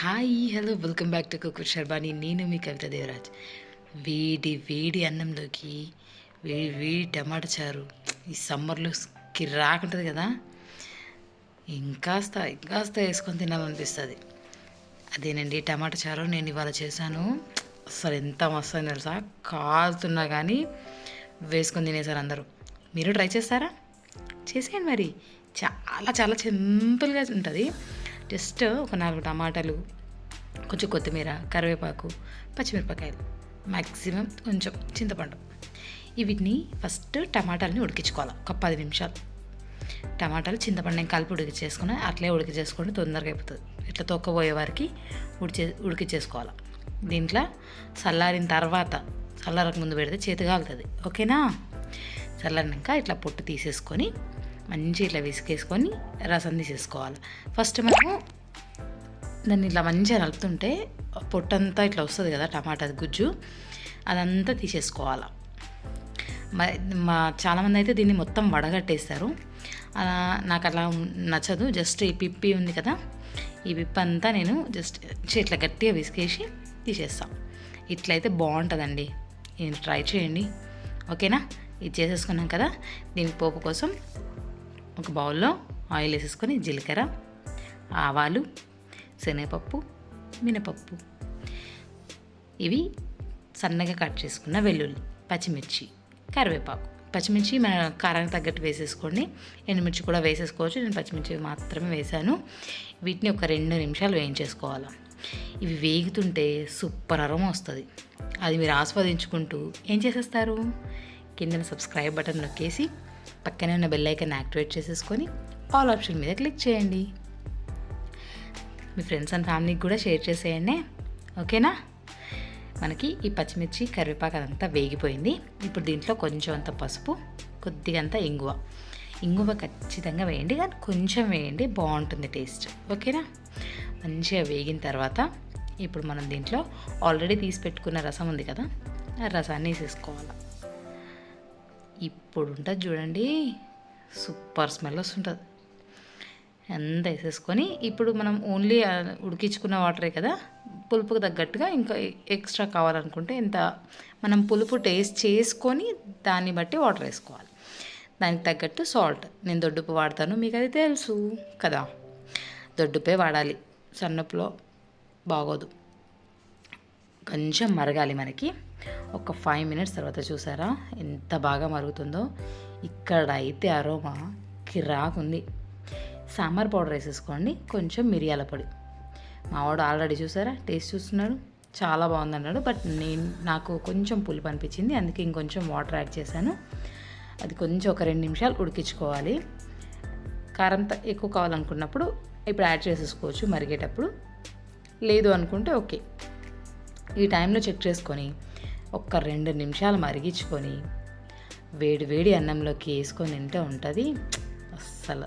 Hi hello welcome back to Kukur Sharbani నేను మీ కవిత దేవరాజ్. వేడి వేడి అన్నంలోకి వేడి వేడి టమాటా చారు. ఈ సమ్మర్లో కిరాకుంటుంది కదా? ఇంకాస్త ఇంకాస్త వేసుకొని తినాలనిపిస్తుంది. అదేనండి టమాటా చారు నేను ఇవాళ చేశాను. అసలు ఎంత మస్తు తెలుసా? కాలుతున్నా కానీ వేసుకొని తినేసారు అందరూ. మీరు ట్రై చేస్తారా? చేసేయండి మరి. చాలా చాలా సింపుల్గా ఉంటుంది. జస్ట్ ఒక నాలుగు టమాటాలు కొంచెం కొత్తిమీర కరివేపాకు పచ్చిమిరపకాయలు మ్యాక్సిమం కొంచెం చింతపండు. వీటిని ఫస్ట్ టమాటాలని ఉడికించుకోవాలి. ఒక పది నిమిషాలు. టమాటాలు చింతపండు నేను కలిపి ఉడికించేసుకుని అట్లే ఉడికించేసుకొని తొందరగా అయిపోతుంది. ఇట్లా తొక్కబోయే వారికి ఉడిచే ఉడికించేసుకోవాలి. దీంట్లో చల్లారిన తర్వాత చల్లారక ముందు పెడితే చేతి కాలుతుంది ఓకేనా? చల్లారినాక ఇట్లా పొట్టు తీసేసుకొని మంచి ఇట్లా విసికేసుకొని రసం తీసేసుకోవాలి. ఫస్ట్ మనము దాన్ని ఇట్లా మంచిగా నలుపుతుంటే పొట్టంతా ఇట్లా వస్తుంది కదా టమాటా గుజ్జు అదంతా తీసేసుకోవాలి. మా చాలామంది అయితే దీన్ని మొత్తం వడగట్టేస్తారు. అలా నాకు అలా నచ్చదు జస్ట్ ఈ పిప్పి ఉంది కదా ఈ పిప్పి అంతా నేను జస్ట్ ఇట్లా గట్టిగా విసికేసి తీసేస్తాను ఇట్లయితే బాగుంటుందండి. నేను ట్రై చేయండి. ఓకేనా? ఇది చేసేసుకున్నాం కదా దీనికి పోపు కోసం ఒక బౌల్లో ఆయిల్ వేసేసుకొని జీలకర్ర ఆవాలు శనగపప్పు మినపప్పు. ఇవి సన్నగా కట్ చేసుకున్న వెల్లుల్లి పచ్చిమిర్చి కరివేపాకు. పచ్చిమిర్చి మన కారానికి తగ్గట్టు వేసేసుకోండి. ఎండుమిర్చి కూడా వేసేసుకోవచ్చు. నేను పచ్చిమిర్చి మాత్రమే వేశాను. వీటిని ఒక రెండు నిమిషాలు వేయించేసుకోవాలి. ఇవి వేగుతుంటే సూపర్ అరం వస్తుంది. అది మీరు ఆస్వాదించుకుంటూ ఏం చేసేస్తారు? కింద సబ్స్క్రైబ్ బటన్ నొక్కేసి పక్కనే ఉన్న బెల్ ఐకాన్ యాక్టివేట్ చేసేసుకొని ఆల్ ఆప్షన్ మీద క్లిక్ చేయండి. మీ ఫ్రెండ్స్ అండ్ ఫ్యామిలీకి కూడా షేర్ చేసేయండి. ఓకేనా? మనకి ఈ పచ్చిమిర్చి కరివేపాకు అదంతా వేగిపోయింది. ఇప్పుడు దీంట్లో కొంచెం అంత పసుపు కొద్దిగా అంత ఇంగువ. ఇంగువ ఖచ్చితంగా వేయండి. కానీ కొంచెం వేయండి బాగుంటుంది టేస్ట్ ఓకేనా? మంచిగా వేగిన తర్వాత ఇప్పుడు మనం దీంట్లో ఆల్రెడీ తీసి పెట్టుకున్న రసం ఉంది కదా ఆ రసాన్ని వేసేసుకోవాలి. ఇప్పుడు ఉంటుంది చూడండి. సూపర్ స్మెల్ వస్తుంటుంది. ఎంత వేసేసుకొని ఇప్పుడు మనం ఓన్లీ ఉడికించుకున్న వాటరే కదా. పులుపుకు తగ్గట్టుగా ఇంకా ఎక్స్ట్రా కావాలనుకుంటే ఇంత మనం పులుపు టేస్ట్ చేసుకొని దాన్ని బట్టి వాటర్ వేసుకోవాలి. దానికి తగ్గట్టు సాల్ట్. నేను దొడ్డుపు వాడతాను మీకు అది తెలుసు కదా. దొడ్డుపే వాడాలి. సన్నపులో బాగోదు. కొంచెం మరగాలి మనకి. ఒక ఫైవ్ మినిట్స్ తర్వాత చూసారా ఎంత బాగా మరుగుతుందో? ఇక్కడ అయితే అరోమా కిరాకుంది సాంబార్ పౌడర్ వేసేసుకోండి. కొంచెం మిరియాల పొడి. మావాడు ఆల్రెడీ చూసారా? టేస్ట్ చూస్తున్నాడు. చాలా బాగుంది అన్నాడు. బట్ నేను నాకు కొంచెం పులుపు అనిపించింది. అందుకే ఇంకొంచెం వాటర్ యాడ్ చేశాను. అది కొంచెం ఒక రెండు నిమిషాలు ఉడికించుకోవాలి. కారం ఎక్కువ కావాలనుకున్నప్పుడు ఇప్పుడు యాడ్ చేసేసుకోవచ్చు. మరిగేటప్పుడు లేదు అనుకుంటే ఓకే ఈ టైంలో చెక్ చేసుకొని ఒక్క రెండు నిమిషాలు మరిగించుకొని వేడి వేడి అన్నంలోకి వేసుకొని తింటే ఉంటుంది. అస్సలు.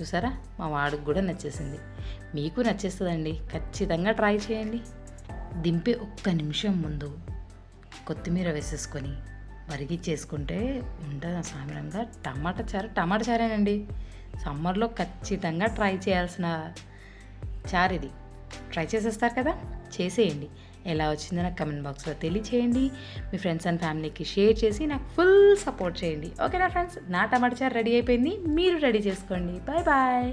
చూసారా? మా వాడికి కూడా నచ్చేసింది. మీకు నచ్చేస్తుందండి. ఖచ్చితంగా ట్రై చేయండి. దింపే ఒక్క నిమిషం ముందు కొత్తిమీర వేసేసుకొని మరిగిచ్చేసుకుంటే ఉంటుంది సామాన్యంగా టమాటా చారు టమాటా చారేనండి. సమ్మర్లో ఖచ్చితంగా ట్రై చేయాల్సిన చారు ఇది. ట్రై చేసేస్తారు కదా? చేసేయండి. ఎలా వచ్చిందో నాకు కమెంట్ బాక్స్లో తెలియచేయండి. మీ ఫ్రెండ్స్ అండ్ ఫ్యామిలీకి షేర్ చేసి నాకు ఫుల్ సపోర్ట్ చేయండి. ఓకేనా ఫ్రెండ్స్ నా టమాటా చారు రెడీ అయిపోయింది. మీరు రెడీ చేసుకోండి. Bye bye